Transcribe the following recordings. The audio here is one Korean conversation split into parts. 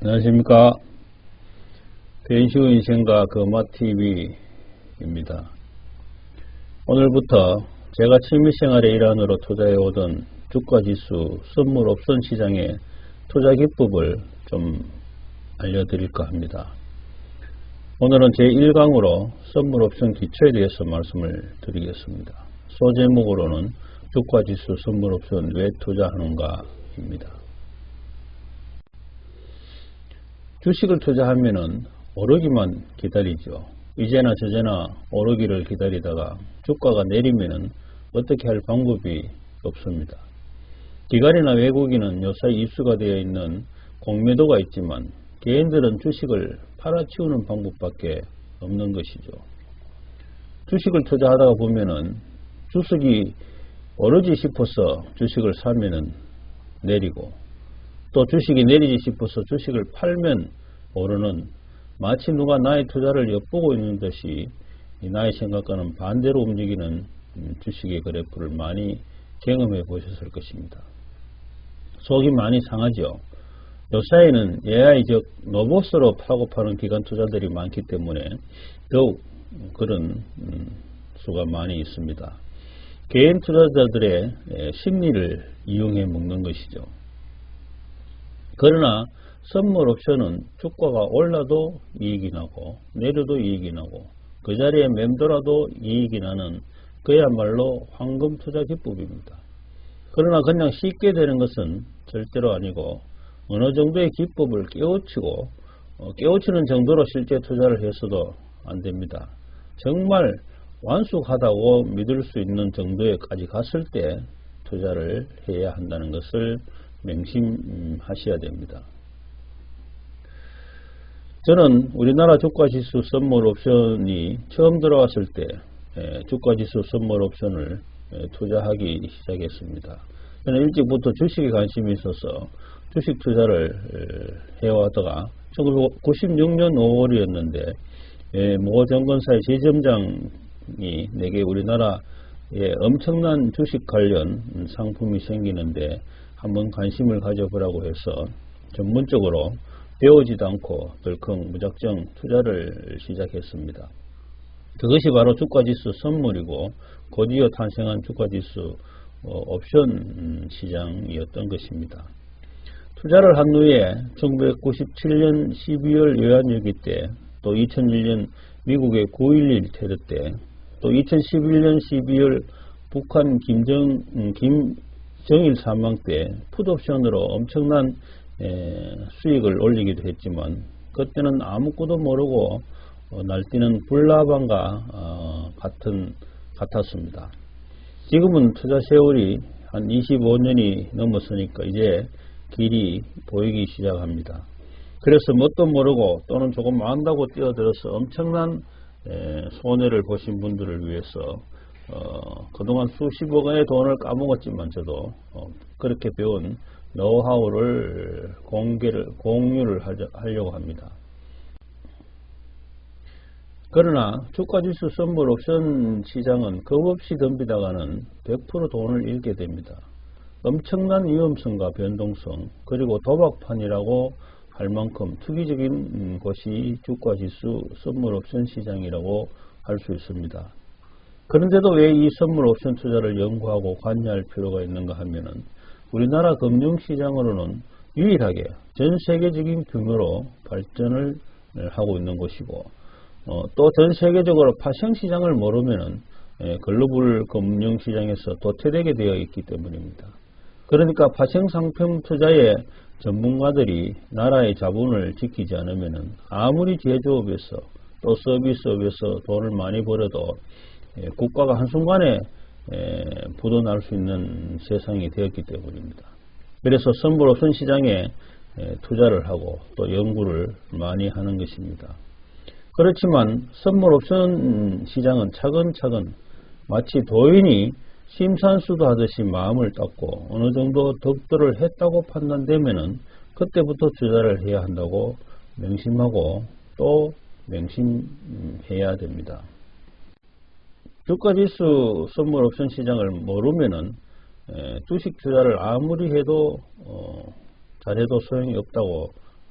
안녕하십니까. 변시우 인생과 거마TV입니다. 오늘부터 제가 취미생활의 일환으로 투자해오던 주가지수 선물 옵션 시장의 투자 기법을 좀 알려드릴까 합니다. 오늘은 제1강으로 선물 옵션 기초에 대해서 말씀을 드리겠습니다. 소제목으로는 주가지수 선물 옵션 왜 투자하는가 입니다. 주식을 투자하면은 오르기만 기다리죠. 이제나 저제나 오르기를 기다리다가 주가가 내리면은 어떻게 할 방법이 없습니다. 기관이나 외국인은 요새 입수가 되어 있는 공매도가 있지만 개인들은 주식을 팔아치우는 방법밖에 없는 것이죠. 주식을 투자하다가 보면은 주식이 오르지 싶어서 주식을 사면은 내리고 또 주식이 내리지 싶어서 주식을 팔면 오르는 마치 누가 나의 투자를 엿보고 있는 듯이 나의 생각과는 반대로 움직이는 음, 주식의 그래프를 많이 경험해 보셨을 것입니다. 속이 많이 상하죠. 요사이는 AI 즉 로봇으로 파고 파는 기관 투자들이 많기 때문에 더욱 그런 음, 수가 많이 있습니다. 개인 투자자들의 심리를 이용해 먹는 것이죠. 그러나 선물 옵션은 주가가 올라도 이익이 나고 내려도 이익이 나고 그 자리에 맴돌아도 이익이 나는 그야말로 황금 투자 기법입니다. 그러나 그냥 쉽게 되는 것은 절대로 아니고 어느 정도의 기법을 깨우치고 어, 깨우치는 정도로 실제 투자를 해서도 안 됩니다. 정말 완숙하다고 믿을 수 있는 정도에까지 갔을 때 투자를 해야 한다는 것을 명심하셔야 됩니다. 저는 우리나라 주가지수 선물 옵션이 처음 들어왔을 때 주가지수 선물 옵션을 투자하기 시작했습니다. 저는 일찍부터 주식에 관심이 있어서 주식 투자를 해왔다가 1996년 5월이었는데 모 정건사의 재점장이 내게 우리나라에 엄청난 주식 관련 상품이 생기는데 한번 관심을 가져보라고 해서 전문적으로 배우지도 않고 덜컹 무작정 투자를 시작했습니다. 그것이 바로 주가지수 선물이고 곧이어 탄생한 주가지수 어, 옵션 시장이었던 것입니다. 투자를 한 후에 1997년 12월 외환위기 때, 또 2001년 미국의 9.11 테러 때, 또 2011년 12월 북한 김정, 음, 김 정일 사망 때 풋옵션으로 엄청난 에, 수익을 올리기도 했지만 그때는 아무것도 모르고 어, 날뛰는 불나방과 어, 같은 같았습니다. 지금은 투자 세월이 한 25년이 넘었으니까 이제 길이 보이기 시작합니다. 그래서 뭣도 모르고 또는 조금 안다고 뛰어들어서 엄청난 에, 손해를 보신 분들을 위해서 어, 그동안 수십억 원의 돈을 까먹었지만 저도 어, 그렇게 배운 노하우를 공개를 공유를 하려고 합니다. 그러나 주가지수 선물 옵션 시장은 겁없이 덤비다가는 100% 돈을 잃게 됩니다. 엄청난 위험성과 변동성 그리고 도박판이라고 할 만큼 투기적인 것이 주가지수 선물 옵션 시장이라고 할 수 있습니다. 그런데도 왜 이 선물 옵션 투자를 연구하고 관여할 필요가 있는가 하면은 우리나라 금융시장으로는 유일하게 전 세계적인 규모로 발전을 하고 있는 곳이고 어, 또 전 세계적으로 파생시장을 모르면은 예, 글로벌 금융시장에서 도태되게 되어 있기 때문입니다. 그러니까 파생상품 투자의 전문가들이 나라의 자본을 지키지 않으면은 아무리 제조업에서 또 서비스업에서 돈을 많이 벌어도 예, 국가가 한순간에 부도날 수 있는 세상이 되었기 때문입니다. 그래서 선불옵션 시장에 투자를 하고 또 연구를 많이 하는 것입니다. 그렇지만 선물옵션 시장은 차근차근 마치 도인이 심산수도 하듯이 마음을 닦고 어느 정도 덕도를 했다고 판단되면 그때부터 투자를 해야 한다고 명심하고 또 명심해야 됩니다. 주가지수 선물 옵션 시장을 모르면은 주식 투자를 아무리 해도 어, 잘해도 소용이 없다고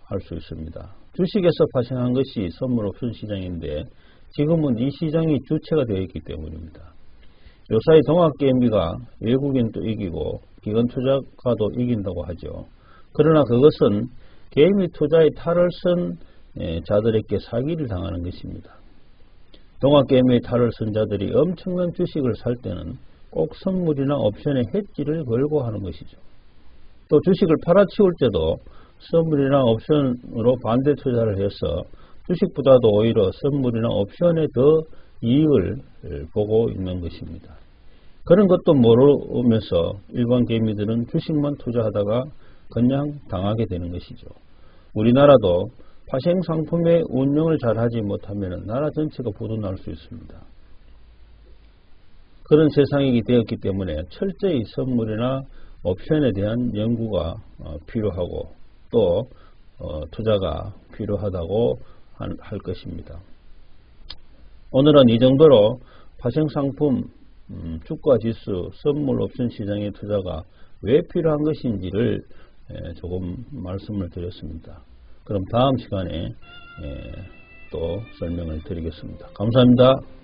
할 수 있습니다. 주식에서 발생한 것이 선물 옵션 시장인데 지금은 이 시장이 주체가 되어 있기 때문입니다. 요사이 동학게임비가 외국인도 이기고 기관 투자가도 이긴다고 하죠. 그러나 그것은 게임이 투자의 탈을 쓴 예, 자들에게 사기를 당하는 것입니다. 동학게임의 탈을 쓴 자들이 엄청난 주식을 살 때는 꼭 선물이나 옵션에 해지를 걸고 하는 것이죠. 또 주식을 팔아치울 때도 선물이나 옵션으로 반대 투자를 해서 주식보다도 오히려 선물이나 옵션에 더 이익을 보고 있는 것입니다. 그런 것도 모르면서 일반 개미들은 주식만 투자하다가 그냥 당하게 되는 것이죠. 우리나라도 파생 상품의 운영을 잘 하지 못하면 나라 전체가 보도날 수 있습니다. 그런 세상이 되었기 때문에 철저히 선물이나 옵션에 대한 연구가 어, 필요하고 또 어, 투자가 필요하다고 할 것입니다. 오늘은 이 정도로 파생상품, 음, 주가 지수, 선물 옵션 시장의 투자가 왜 필요한 것인지를 조금 말씀을 드렸습니다. 그럼 다음 시간에 또 설명을 드리겠습니다. 감사합니다.